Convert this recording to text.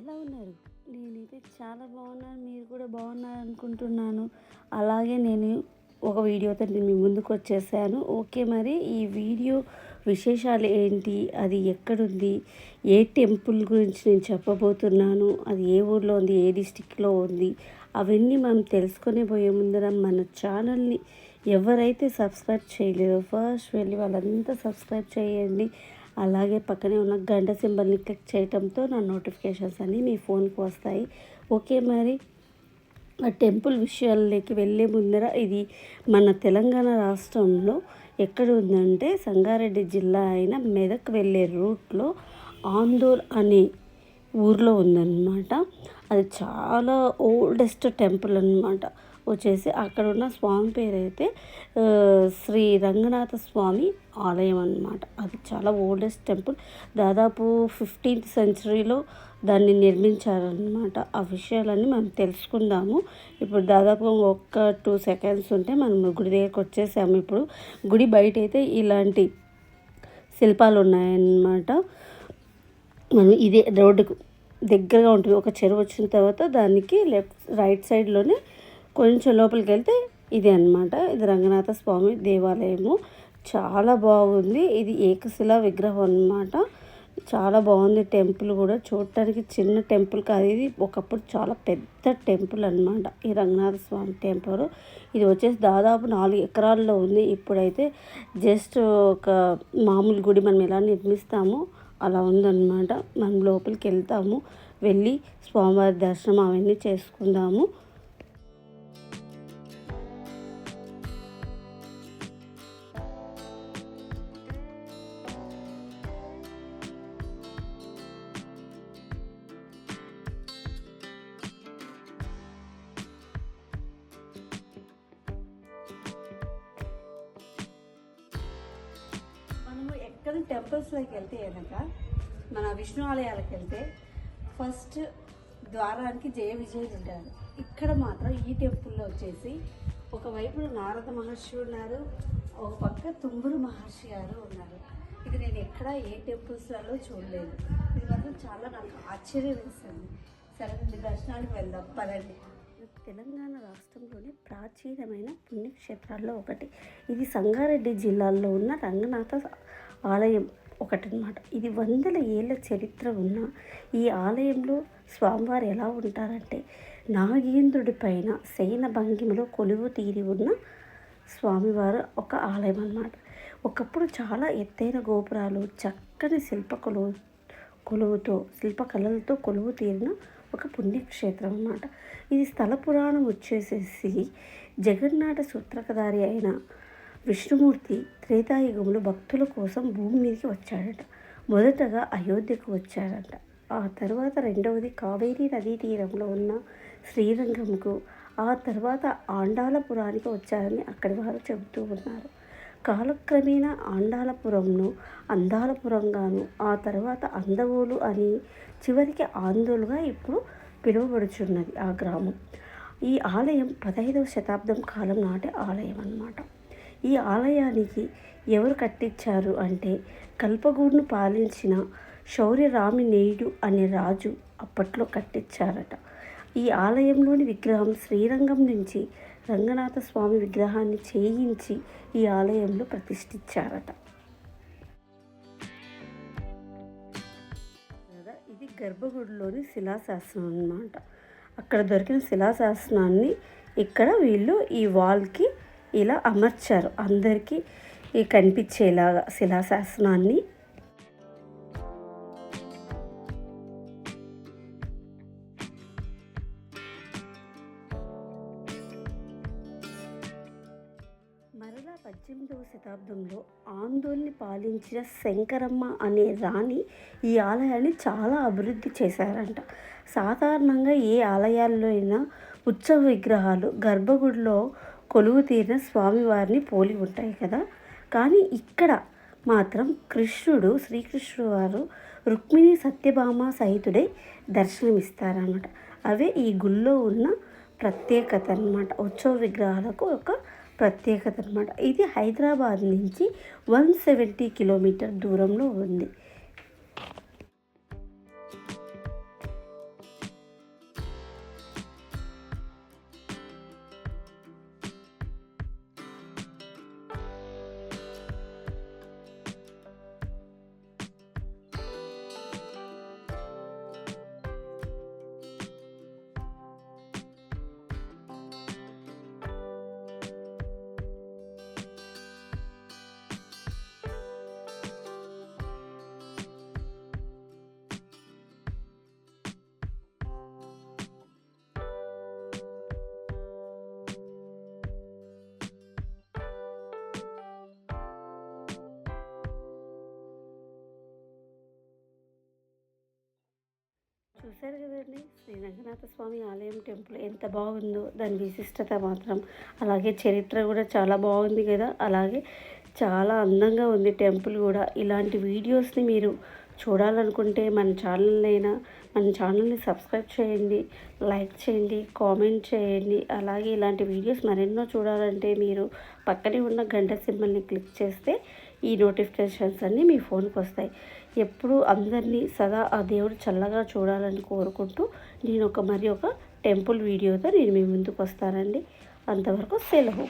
ఎలా ఉన్నారు? నేనైతే చాలా బాగున్నాను. మీరు కూడా బాగున్నారు అనుకుంటున్నాను అలాగే నేను ఒక వీడియోతో నేను మీ ముందుకు వచ్చేసాను. ఓకే మరి ఈ వీడియో విశేషాలు ఏంటి? అది ఎక్కడుంది? ఏ టెంపుల్ గురించి నేను చెప్పబోతున్నాను? అది ఏ ఊర్లో ఉంది? ఏ డిస్టిక్లో ఉంది? అవన్నీ మనం తెలుసుకునే పోయే ముందర మన ఛానల్ని ఎవరైతే సబ్స్క్రైబ్ చేయలేదో ఫస్ట్ వెళ్ళి వాళ్ళంతా సబ్స్క్రైబ్ చేయండి. అలాగే పక్కనే ఉన్న గంట సింబల్ని క్లిక్ చేయడంతో నా నోటిఫికేషన్స్ అన్నీ మీ ఫోన్కి వస్తాయి. ఓకే మరి? ఆ టెంపుల్ విషయాల్లోకి వెళ్ళే ముందర ఇది మన తెలంగాణ రాష్ట్రంలో ఎక్కడ ఉందంటే సంగారెడ్డి జిల్లా అయిన మెదక్ వెళ్ళే రూట్లో ఆందోల్ అనే ఊర్లో ఉందన్నమాట. అది చాలా ఓల్డెస్ట్ టెంపుల్ అనమాట వచ్చేసి అక్కడ ఉన్న స్వామి పేరు అయితే శ్రీ రంగనాథ స్వామి ఆలయం అనమాట అది చాలా ఓల్డెస్ట్ టెంపుల్. దాదాపు ఫిఫ్టీన్త్ సెంచరీలో దాన్ని నిర్మించారనమాట ఆ విషయాలన్నీ మనం తెలుసుకుందాము. ఇప్పుడు దాదాపు ఒక్క టూ సెకండ్స్ ఉంటే మనం గుడి దగ్గరకు వచ్చేసాము. ఇప్పుడు గుడి బయట అయితే ఇలాంటి శిల్పాలు ఉన్నాయన్నమాట. మనం ఇదే రోడ్డుకు దగ్గరగా ఉంటుంది. ఒక చెరువు వచ్చిన తర్వాత దానికి లెఫ్ట్ రైట్ సైడ్లోనే కొంచెం లోపలికి వెళ్తే ఇది అన్నమాట. ఇది రంగనాథ స్వామి దేవాలయము. చాలా బాగుంది. ఇది ఏకశిలా విగ్రహం అనమాట చాలా బాగుంది. టెంపుల్ కూడా చూడటానికి చిన్న టెంపుల్ కాదు. ఇది ఒకప్పుడు చాలా పెద్ద టెంపుల్ అన్నమాట. ఈ రంగనాథ స్వామి టెంపుల్. ఇది వచ్చేసి దాదాపు నాలుగు ఎకరాల్లో ఉంది. ఇప్పుడైతే జస్ట్ ఒక మామూలు గుడి మనం ఎలా నిర్మిస్తామో అలా ఉందన్నమాట. మనం లోపలికి వెళ్తాము వెళ్ళి స్వామివారి దర్శనం అవన్నీ చేసుకుందాము. కానీ టెంపుల్స్లోకి వెళ్తే కనుక మన విష్ణు ఆలయాలకు వెళ్తే ఫస్ట్ ద్వారానికి జయ విజయులు ఉంటారు ఇక్కడ మాత్రం ఈ టెంపుల్లో వచ్చేసి ఒకవైపు నారద మహర్షి ఉన్నారు ఒక పక్క తుంబురు మహర్షి గారు ఉన్నారు. ఇది నేను ఎక్కడ ఏ టెంపుల్స్లలో చూడలేదు. ఇది మాత్రం చాలా నాకు ఆశ్చర్యం వేస్తుంది సరే మీ దర్శనానికి వెళ్దాం. పదండి. తెలంగాణ రాష్ట్రంలోని ప్రాచీనమైన పుణ్యక్షేత్రాల్లో ఒకటి. ఇది సంగారెడ్డి జిల్లాలో ఉన్న రంగనాథ ఆలయం ఒకటనమాట ఇది వందల ఏళ్ళ చరిత్ర ఉన్న ఈ ఆలయంలో స్వామివారు ఎలా ఉంటారంటే నాగేంద్రుడి పైన శయన భంగిమలో కొలువు తీరి ఉన్న స్వామివారు ఒక ఆలయం అన్నమాట ఒకప్పుడు చాలా ఎత్తైన గోపురాలు చక్కని శిల్పకలు కొలువుతో శిల్పకళలతో కొలువు తీరిన ఒక పుణ్యక్షేత్రం అన్నమాట ఇది స్థల పురాణం వచ్చేసేసి జగన్నాథ సూత్రకధారి అయిన విష్ణుమూర్తి త్రేతాయుగంలో భక్తుల కోసం భూమి మీదకి వచ్చాడట. మొదటగా అయోధ్యకు వచ్చాడట. ఆ తర్వాత రెండవది కావేరీ నదీ తీరంలో ఉన్న శ్రీరంగంకు ఆ తర్వాత ఆండాలపురానికి వచ్చారని అక్కడి వారు చెబుతూ ఉన్నారు. కాలక్రమేణా ఆండాలపురంను అందాలపురంగాను ఆ తర్వాత అందవోలు అని చివరికి ఆందోలుగా ఇప్పుడు పిలువబడుచున్నది ఆ గ్రామం. ఈ ఆలయం పదహైదవ శతాబ్దం కాలం నాటి ఆలయం అన్నమాట ఈ ఆలయానికి ఎవరు కట్టించారు అంటే కల్పగూడును పాలించిన శౌర్యరామినేయుడు అనే రాజు అప్పట్లో కట్టించారట. ఈ ఆలయంలోని విగ్రహం శ్రీరంగం నుంచి రంగనాథ స్వామి విగ్రహాన్ని చేయించి ఈ ఆలయంలో ప్రతిష్ఠించారట. ఇది గర్భగుడిలోని శిలాశాసనం అన్నమాట. అక్కడ దొరికిన శిలాశాసనాన్ని ఇక్కడ వీళ్ళు ఈ వాల్కి ఇలా అమర్చారు. అందరికీ ఈ కనిపించేలాగా శిలాశాసనాన్ని. మరలా పద్దెనిమిదవ శతాబ్దంలో ఆందోళన పాలించిన శంకరమ్మ అనే రాణి ఈ ఆలయాన్ని చాలా అభివృద్ధి చేశారంట. సాధారణంగా ఏ ఆలయాల్లో అయినా ఉత్సవ విగ్రహాలు గర్భగుడిలో కొలువు తీరిన స్వామివారిని పోలి ఉంటాయి కదా. కానీ ఇక్కడ మాత్రం కృష్ణుడు శ్రీకృష్ణుడు వారు రుక్మిణి సత్యభామ సహితుడై దర్శనమిస్తారన్నమాట. అవే ఈ గుళ్ళో ఉన్న ప్రత్యేకత అన్నమాట ఉత్సవ విగ్రహాలకు ఒక ప్రత్యేకత అనమాట ఇది హైదరాబాద్ నుంచి వన్ సెవెంటీ కిలోమీటర్ దూరంలో ఉంది. చూశారు కదండి? శ్రీ రంగనాథ స్వామి ఆలయం టెంపుల్ ఎంత బాగుందో దాని విశిష్టత మాత్రం. అలాగే చరిత్ర కూడా చాలా బాగుంది కదా? అలాగే చాలా అందంగా ఉంది టెంపుల్ కూడా. ఇలాంటి వీడియోస్ని మీరు చూడాలనుకుంటే మన ఛానల్ అయినా మన ఛానల్ని సబ్స్క్రైబ్ చేయండి లైక్ చేయండి కామెంట్ చేయండి. అలాగే ఇలాంటి వీడియోస్ మరెన్నో చూడాలంటే మీరు పక్కనే ఉన్న గంట సింబల్ని క్లిక్ చేస్తే ఈ నోటిఫికేషన్స్ అన్నీ మీ ఫోన్కి వస్తాయి. ఎప్పుడు అందరినీ సదా ఆ దేవుడు చల్లగా చూడాలని కోరుకుంటూ నేను ఒక మరి ఒక టెంపుల్ వీడియోతో నేను మీ ముందుకు వస్తానండి. అంతవరకు సెలవు.